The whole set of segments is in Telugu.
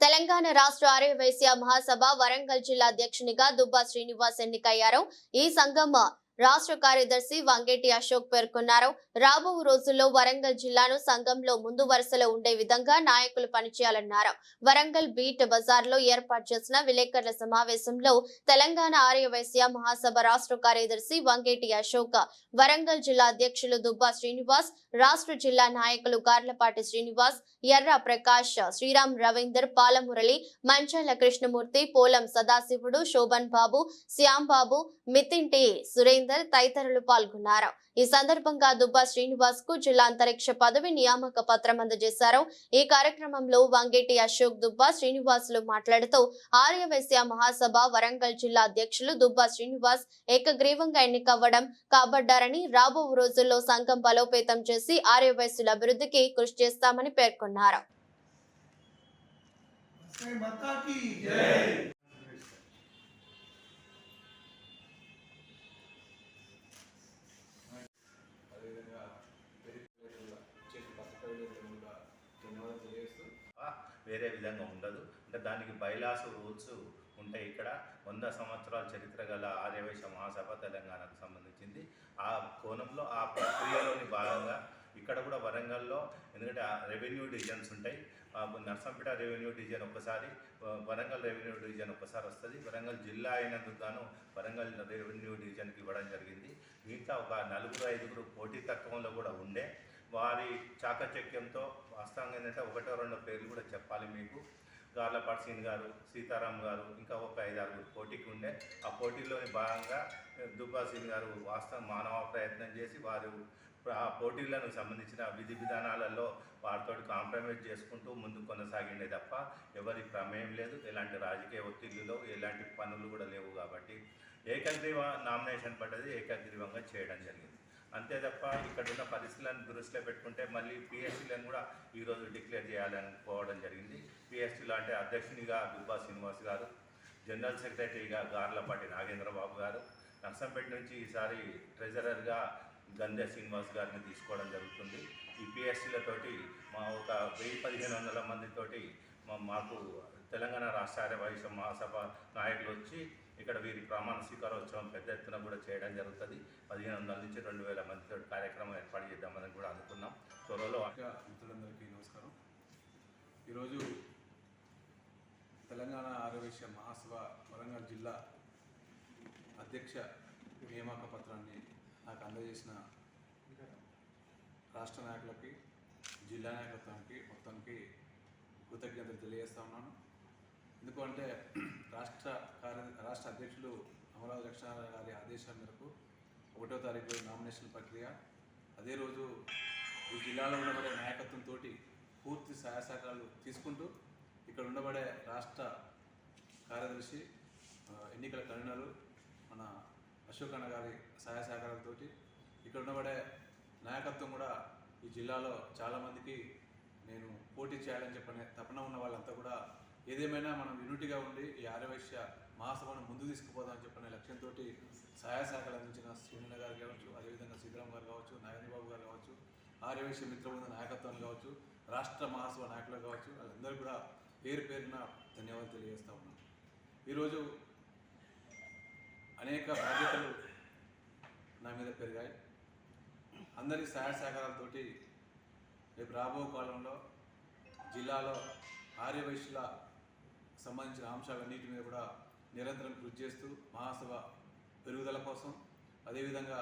తెలంగాణ రాష్ట్ర ఆర్యవైశ్య మహాసభ వరంగల్ జిల్లా అధ్యక్షునిగా దుబ్బా శ్రీనివాస్ ఎన్నికయ్యారు. ఈ సంఘం రాష్ట్ర కార్యదర్శి వంగేటి అశోక్ పేర్కొన్నారు. రాబో రోజుల్లో వరంగల్ జిల్లాను సంఘంలో ముందు వరుసలో ఉండే విధంగా నాయకులు పనిచేయాలన్నారు. వరంగల్ బీట్ బజార్లో ఏర్పాటు చేసిన విలేకరుల సమావేశంలో తెలంగాణ ఆర్యవైశ్య మహాసభ రాష్ట్ర కార్యదర్శి వంగేటి అశోక్ వరంగల్ జిల్లా అధ్యక్షులు దుబ్బా శ్రీనివాస్ రాష్ట్ర జిల్లా నాయకులు గార్లపాటి శ్రీనివాస్ ఎర్ర ప్రకాష్ శ్రీరామ్ రవీందర్ పాలమురళి మంచాల కృష్ణమూర్తి పోలం సదాశివుడు శోభన్ బాబు శ్యాంబాబు మితింటి సురేందర్ తదితరులు పాల్గొన్నారు. ఈ సందర్భంగా దుబ్బా శ్రీనివాస్కు జిల్లా అంతరిక్ష పదవి నియామక పత్రం అందజేశారు. ఈ కార్యక్రమంలో వంగేటి అశోక్ దుబ్బా శ్రీనివాసులు మాట్లాడుతూ ఆర్యవైశ్య మహాసభ వరంగల్ జిల్లా అధ్యక్షులు దుబ్బా శ్రీనివాస్ ఏకగ్రీవంగా ఎన్నికవ్వడం కాబడ్డారని రాబో రోజుల్లో సంఘం బలోపేతం చేసి ఆర్యవైశ్యుల అభివృద్ధికి కృషి చేస్తామని పేర్కొన్నారు. వేరే విధంగా ఉండదు. అంటే దానికి బైలాస్ రూల్స్ ఉంటాయి ఇక్కడ. వంద సంవత్సరాల చరిత్ర గల ఆర్యవేశ మహాసభ తెలంగాణకు సంబంధించింది. ఆ కోణంలో ఆ ప్రక్రియలోని భాగంగా ఇక్కడ కూడా వరంగల్లో ఎందుకంటే రెవెన్యూ డివిజన్స్ ఉంటాయి. నర్సంపేట రెవెన్యూ డివిజన్ ఒకసారి వరంగల్ రెవెన్యూ డివిజన్ ఒకసారి వస్తుంది. వరంగల్ జిల్లా అయినందుకు గాను వరంగల్ రెవెన్యూ డివిజన్కి ఇవ్వడం జరిగింది. మిగతా ఒక నలుగురు ఐదుగురు పోటీ తత్వంలో కూడా ఉండే వారి చాకచక్యంతో వాస్తవంగా ఏంటంటే ఒకటో రెండో పేర్లు కూడా చెప్పాలి మీకు. గార్లపాటి సీన్ గారు సీతారాం గారు ఇంకా ఒక ఐదారుగురు పోటీకి ఉండే. ఆ పోటీలోని భాగంగా దుబ్బా సీన్ గారు వాస్తవం మానవ ప్రయత్నం చేసి వారు ఆ పోటీలకు సంబంధించిన విధి విధానాలలో వారితో కాంప్రమైజ్ చేసుకుంటూ ముందు కొనసాగిండే తప్ప ఎవరి ప్రమేయం లేదు. ఎలాంటి రాజకీయ ఒత్తిళ్ళు ఎలాంటి పనులు కూడా లేవు కాబట్టి ఏకగ్రీవ నామినేషన్ పడ్డది ఏకగ్రీవంగా చేయడం జరిగింది. అంతే తప్ప ఇక్కడ ఉన్న పరిస్థితులను దృష్టిలో పెట్టుకుంటే మళ్ళీ పిఎస్సీలను కూడా ఈరోజు డిక్లేర్ చేయాలని పోవడం జరిగింది. పిఎస్సీలో అంటే అధ్యక్షునిగా దుబ్బా శ్రీనివాస్ గారు జనరల్ సెక్రటరీగా గార్లపాటి నాగేంద్రబాబు గారు నర్సంపేట నుంచి ఈసారి ట్రెజరర్గా గంధ శ్రీనివాస్ గారిని తీసుకోవడం జరుగుతుంది. ఈ పిఎస్సీలతోటి మా ఒక వెయ్యి పదిహేను వందల మందితోటి మాకు తెలంగాణ రాష్ట్ర ఆర్యవైశ్య మహాసభ నాయకులు వచ్చి ఇక్కడ వీరి ప్రమాణ స్వీకారోత్సవం పెద్ద ఎత్తున కూడా చేయడం జరుగుతుంది. పదిహేను వందల నుంచి రెండు వేల మందితో కార్యక్రమం ఏర్పాటు చేద్దామని కూడా అనుకున్నాం. త్వరలో మిత్రులందరికీ నమస్కారం. ఈరోజు తెలంగాణ ఆరోగ్య మహాసభ వరంగల్ జిల్లా అధ్యక్ష నియామక పత్రాన్ని నాకు అందజేసిన రాష్ట్ర నాయకులకి జిల్లా నాయకత్వానికి మొత్తానికి కృతజ్ఞతలు తెలియజేస్తా ఉన్నాను. ఎందుకంటే రాష్ట్ర కార్య రాష్ట్ర అధ్యక్షులు అమరావతి లక్ష్మణరావు గారి ఆదేశాల మేరకు ఒకటో తారీఖు నామినేషన్ ప్రక్రియ. అదే రోజు ఈ జిల్లాలో ఉండబడే నాయకత్వంతో పూర్తి సహాయ సహకారాలు తీసుకుంటూ ఇక్కడ ఉండబడే రాష్ట్ర కార్యదర్శి ఎన్నికల కన్వీనరు మన అశోక్ అన్న గారి సహాయ సహకారాలతో ఇక్కడ ఉండబడే నాయకత్వం కూడా ఈ జిల్లాలో చాలామందికి నేను పోటీ చేయాలని చెప్పనే తపన ఉన్న వాళ్ళంతా కూడా ఏదేమైనా మనం యూనిటీగా ఉండి ఈ ఆర్యవైశ్య మహాసభను ముందు తీసుకుపోదామని చెప్పిన లక్ష్యంతో సహాయ శాఖలు అందించిన శ్రీనిల గారు కావచ్చు అదేవిధంగా సీతారాం గారు కావచ్చు నాగేంద్రబాబు గారు కావచ్చు ఆర్యవైశ్య మిత్రబృంద నాయకత్వాలు కావచ్చు రాష్ట్ర మహాసభ నాయకులు కావచ్చు వాళ్ళందరూ కూడా పేరు పేరున ధన్యవాదాలు తెలియజేస్తా ఉన్నాం. ఈరోజు అనేక బాధ్యతలు నా మీద పెరిగాయి. అందరి సహాయ సహకారాలతోటి రేపు రాబో కాలంలో జిల్లాలో ఆర్యవైశ్యుల సంబంధించిన అంశాలన్నిటి మీద కూడా నిరంతరం కృషి చేస్తూ మహాసభ పెరుగుదల కోసం అదేవిధంగా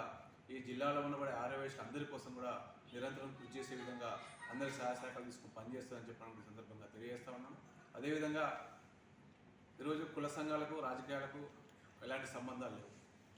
ఈ జిల్లాలో ఉన్నబడే ఆర్యవైశ్యుల అందరి కోసం కూడా నిరంతరం కృషి చేసే విధంగా అందరి సహాయ సహకారాలు తీసుకుని పనిచేస్తుందని చెప్పడం సందర్భంగా తెలియజేస్తా ఉన్నాను అదేవిధంగా ఈరోజు కుల సంఘాలకు రాజకీయాలకు ఎలాంటి సంబంధాలు లేవు.